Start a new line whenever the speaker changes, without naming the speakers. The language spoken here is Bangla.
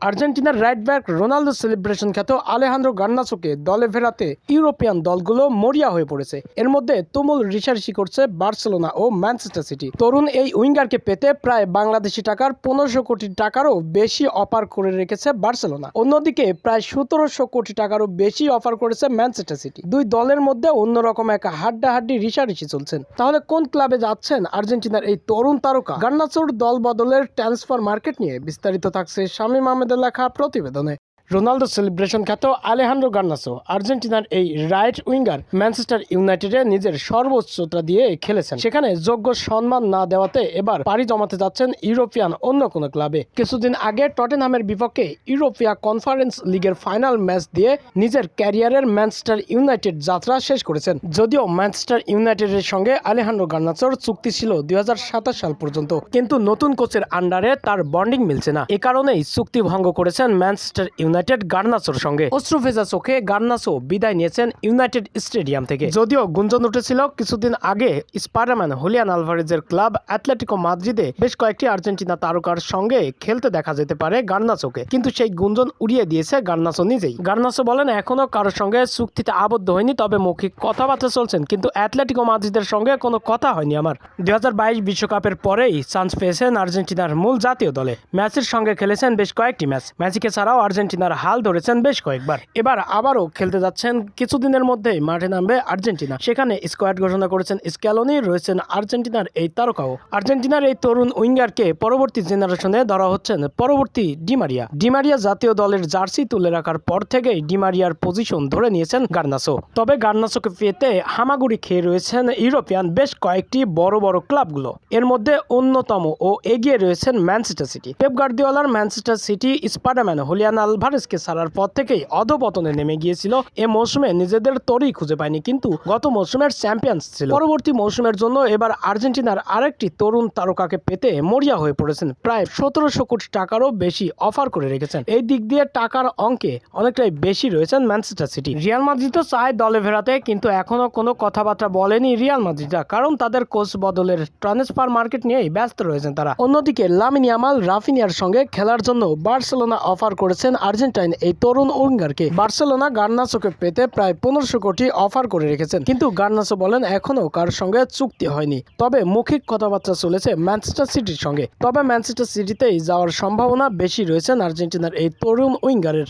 আর্জেন্টিনার রাইট ব্যাক রোনালদো সেলিব্রেশন খ্যাত আলেহান্দ্রো গান্নাসোকে দলে ফেরাতে ইউরোপিয়ান দলগুলো মরিয়া হয়ে পড়েছে। এর মধ্যে তুমুল রিসার্সি করছে বার্সেলোনা ও ম্যানচেস্টার সিটি। তরুণ এই উইঙ্গারকে পেতে প্রায় বাংলাদেশি টাকার পনেরোশো কোটি টাকারও বেশি অফার করে রেখেছে বার্সেলোনা। অন্যদিকে প্রায় সতেরোশো কোটি টাকারও বেশি অফার করেছে ম্যানচেস্টার সিটি। দুই দলের মধ্যে অন্যরকম এক হাড্ডাহাড্ডি রিসার্সি চলছেন। তাহলে কোন ক্লাবে যাচ্ছেন আর্জেন্টিনার এই তরুণ তারকা? গান্নাসোর দল বদলের ট্রান্সফার মার্কেট নিয়ে বিস্তারিত থাকছে শামীম আহমেদের লেখা প্রতিবেদনে রোনালদো সেলিব্রেশন খ্যাত আলেহান্ড্রো গার্নাসো, আর্জেন্টিনার এই রাইট উইঙ্গার ম্যানচেস্টার ইউনাইটেডে নিজের সর্বোচ্চতা দিয়ে খেলেছেন। সেখানে যোগ্য সম্মান না দেওয়াতে এবার পাড়ি জমাতে যাচ্ছেন ইউরোপিয়ান অন্য কোনো ক্লাবে। কিছুদিন আগে টটেনহামের বিপক্ষে ইউরোপিয়া কনফারেন্স লিগের ফাইনাল ম্যাচ দিয়ে নিজের ক্যারিয়ারের ম্যানচেস্টার ইউনাইটেড যাত্রা শেষ করেছেন। যদিও ম্যানচেস্টার ইউনাইটেডের সঙ্গে আলেহান্ড্রো গার্নাসোর চুক্তি ছিল দুই হাজার সাতাশ সাল পর্যন্ত, কিন্তু নতুন কোচের আন্ডারে তার বন্ডিং মিলছে না। এ কারণেই চুক্তি ভঙ্গ করেছেন ম্যানচেস্টার ইউনাইটেড। গার্নাসোর সঙ্গে অশ্রুভেজা চোখে গার্নাসো বিদায় নিয়েছেন ইউনাইটেড স্টেডিয়াম থেকে। যদিও গুঞ্জন উঠেছিল, কিছুদিন আগে স্পাইডারম্যান হুলিয়ান আলভারেজের ক্লাব অ্যাথলেটিকো মাদ্রিদে বেশ কয়েকটি আর্জেন্টিনা তারকার সঙ্গে খেলতে দেখা যেতে পারে গার্নাসোকে। কিন্তু সেই গুঞ্জন উড়িয়ে দিয়েছে গার্নাসো নিজেই। গার্নাসো বলেন, এখনও কারোর সঙ্গে চুক্তিতে আবদ্ধ হয়নি, তবে মৌখিক কথাবার্তা চলছেন, কিন্তু অ্যাথলেটিকো মাদ্রিদের সঙ্গে কোনো কথা হয়নি আমার। দুই বিশ্বকাপের পরেই চান্স পেয়েছেন আর্জেন্টিনার মূল জাতীয় দলে। ম্যাচের সঙ্গে খেলেছেন বেশ কয়েকটি ম্যাচ। ম্যাজিকে ছাড়াও আর্জেন্টিনার হাল ধরেছেন বেশ কয়েকবার। এবার আবারও খেলতে যাচ্ছেন কিছুদিনের মধ্যেই মাঠে নামবে আর্জেন্টিনা। সেখানে স্কোয়াড ঘোষণা করেছেন স্ক্যালোনি, রয়েছেন আর্জেন্টিনার এই তারকাও। আর্জেন্টিনার এই তরুণ উইঙ্গারকে পরবর্তী জেনারেশনে ধরা হচ্ছেন পরবর্তী ডিমারিয়া ডিমারিয়া জাতীয় দলের জার্সি তুলে রাখার পর থেকেই ডিমারিয়ার পজিশন ধরে নিয়েছেন গার্নাসো। তবে গার্নাসোকে পেতে হামাগুড়ি খেয়ে রয়েছেন ইউরোপিয়ান বেশ কয়েকটি বড় বড় ক্লাবগুলো। এর মধ্যে অন্যতম ও এগিয়ে রয়েছেন ম্যানচেস্টার সিটি। পেপ গার্দিওলার ম্যানচেস্টার সিটি স্পাইডারম্যান হুলিয়ান আলভারেজকে ছাড়ার পর থেকেই অধপতনে নেমে গিয়েছিল। এ মৌসুমে নিজেদের তরই খুঁজে পায়নি, কিন্তু গত মৌসুমের চ্যাম্পিয়ন্স ছিল। পরবর্তী মৌসুমের জন্য এবার আর্জেন্টিনার আরেকটি তরুণ তারকাকে পেতে মরিয়া হয়ে পড়েছেন। প্রায় সতেরোশো কোটি টাকারও বেশি অফার করে রেখেছেন। এই দিক দিয়ে টাকার অঙ্কে অনেকটাই বেশি রয়েছেন ম্যানচেস্টার সিটি। রিয়াল মাদ্রিদও চায় দলে ফেরাতে, কিন্তু এখনও কোনো কথাবার্তা বলেনি রিয়াল মাদ্রিদরা, কারণ তাদের কোচ বদলের ট্রান্সফার মার্কেট নিয়েই ব্যস্ত রয়েছেন তারা। অন্যদিকে লামিনিয়ামাল রাফিনিয়ার সঙ্গে খেলার জন্য বার্সেলোনা অফার করেছেন আর্জেন্টাইন এই তরুণ উইঙ্গারকে বার্সেলোনা গার্নাসোকে পেতে প্রায় পনেরোশো কোটি অফার করে রেখেছেন। কিন্তু গার্নাসো বলেন এখনও কার সঙ্গে চুক্তি হয়নি। তবে মৌখিক কথাবার্তা চলেছে ম্যানচেস্টার সিটির সঙ্গে। তবে ম্যানচেস্টার সিটিতেই যাওয়ার সম্ভাবনা বেশি রয়েছেন আর্জেন্টিনার এই তরুণ উইঙ্গারের।